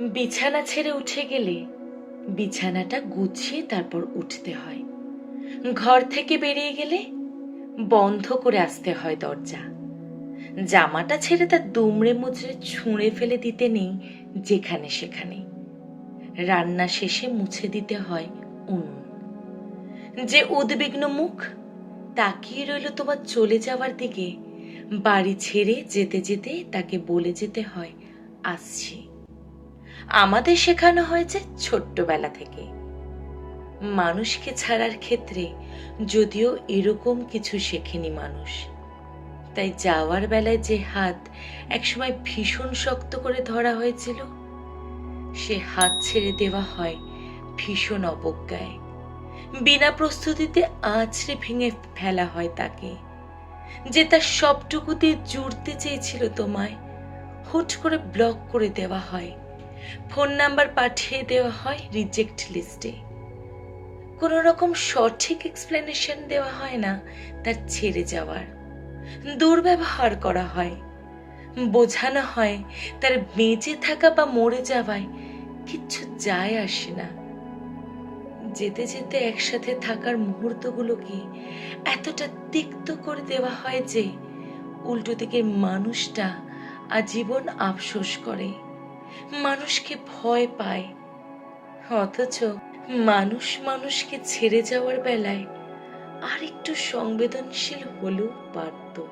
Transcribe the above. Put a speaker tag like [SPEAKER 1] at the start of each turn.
[SPEAKER 1] বিছানা ছেড়ে উঠে গেলে বিছানাটা গুছিয়ে তারপর উঠতে হয়। ঘর থেকে বেরিয়ে গেলে বন্ধ করে আসতে হয় দরজা। জামাটা ছেড়ে তার দুমড়ে মুচড়ে ছুঁড়ে ফেলে দিতে নেই যেখানে সেখানে। রান্না শেষে মুছে দিতে হয় উনুন। যে উদ্বিগ্ন মুখ, তাকিয়ে রইল তোমার চলে যাওয়ার দিকে। বাড়ি ছেড়ে যেতে যেতে তাকে বলে যেতে হয়, আসছি। আমাদের শেখানো হয়েছে ছোট্টবেলা থেকে। মানুষকে ছাড়ার ক্ষেত্রে যদিও এরকম কিছু শেখেনি মানুষ। তাই যাওয়ার বেলায় যে হাত একসময় ভীষণ শক্ত করে ধরা হয়েছিল, সে হাত ছেড়ে দেওয়া হয় ভীষণ অবজ্ঞায়। বিনা প্রস্তুতিতে আছড়ে ভেঙে ফেলা হয় তাকে। যে তার সবটুকু দিয়ে জুড়তে চেয়েছিল তোমায়, হুট করে ব্লক করে দেওয়া হয়। ফোন নাম্বার পাঠিয়ে দেওয়া হয় রিজেক্ট লিস্টে। কোনো রকম সঠিক এক্সপ্লেনেশন দেওয়া হয় না তার ছেড়ে যাওয়ার। দুর্ব্যবহার করা হয়। বোঝানো হয়, তার বেঁচে থাকা বা মরে যাওয়ায় কিচ্ছু যায় আসে না। যেতে যেতে একসাথে থাকার মুহূর্তগুলোকে এতটা তিক্ত করে দেওয়া হয় যে, উল্টো দিকের মানুষটা আজীবন আফসোস করে। মানুষকে ভয় পায়। অথচ মানুষ মানুষকে ছেড়ে যাওয়ার বেলায় আর একটু সংবেদনশীল হলেও পারতো।